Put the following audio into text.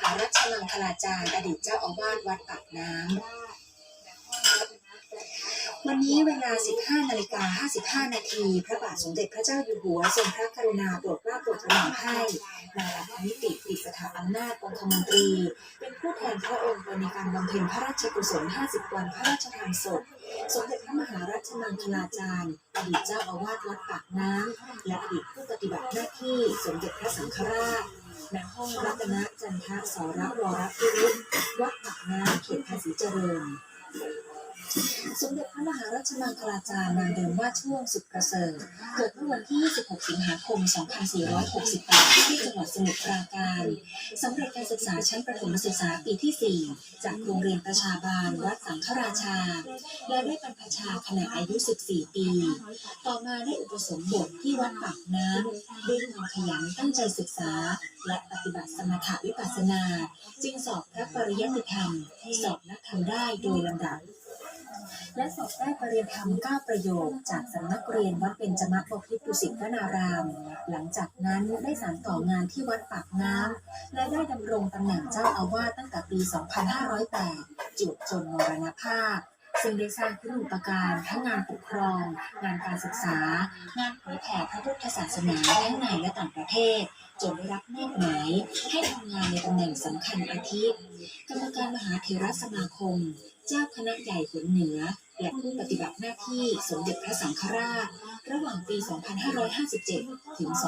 หารัชมังคลาจารย์อดีตเจ้าอาวาสวัดปากน้ำ วันนี้เวลา 15นาฬิกา55 นาทีพระบาทสมเด็จพระเจ้าอยู่หัวทรงพระกรุณาโปรดเกล้าโปรดกระหม่อมให้นายรัฐนิติติสถาอำนาจองคมนตรี เป็นผู้แทนพระองค์ในการบำเพ็ญพระราชกุศล 50 วันพระราชทานศพสมเด็จพระมหารัชมังคลาจารย์ อดีตเจ้าอาวาสวัดปากน้ำและอดีตผู้ปฏิบัติหน้าที่สมเด็จพระสังฆราช ณห้องรัตนจันทสรวรพิรุธวัดปากน้ำเขตภาษีเจริญ สมเด็จพระมหาราชมังคลาจารย์นามเดิมว่าช่วงสุดประเสริฐ เกิดเมื่อวันที่ 26 สิงหาคม 2468 ที่จังหวัด สมุทรปราการสำเร็จการศึกษาชั้นประถมศึกษาปีที่ 4 จากโรงเรียนประชาบาลวัดสังฆราชา และได้บรรพชาขณะอายุ 14 ปี ต่อมาได้อุปสมบทที่วัดปากน้ำด้วยความขยันตั้งใจศึกษา และปฏิบัติสมถะวิปัสสนา จึงสอบพระปริยัติธรรม สอบนักธรรมได้โดยลำดับ และสอบได้ปริยธรรม9ประโยค จากสำนักเรียนวัดเบญจมบพิตรดุสิตวนาราม หลังจากนั้นได้สานต่องานที่วัดปากน้ำและได้ดำรงตำแหน่งเจ้าอาวาสตั้งแต่ปี 2508จวบจนมรณภาพซึ่งได้สร้างคุณูปการทั้งงานปกครอง งานการศึกษา งานเผยแผ่พระพุทธศาสนาทั้งในและต่างประเทศ จนได้รับมอบหมายให้ทำงานในตำแหน่งสำคัญอาทิกรรมการมหาเถรสมาคม เจ้าคณะใหญ่หนเหนือ และผู้ปฏิบัติหน้าที่สมเด็จพระสังฆราช ระหว่างปี 2557 ถึง 2560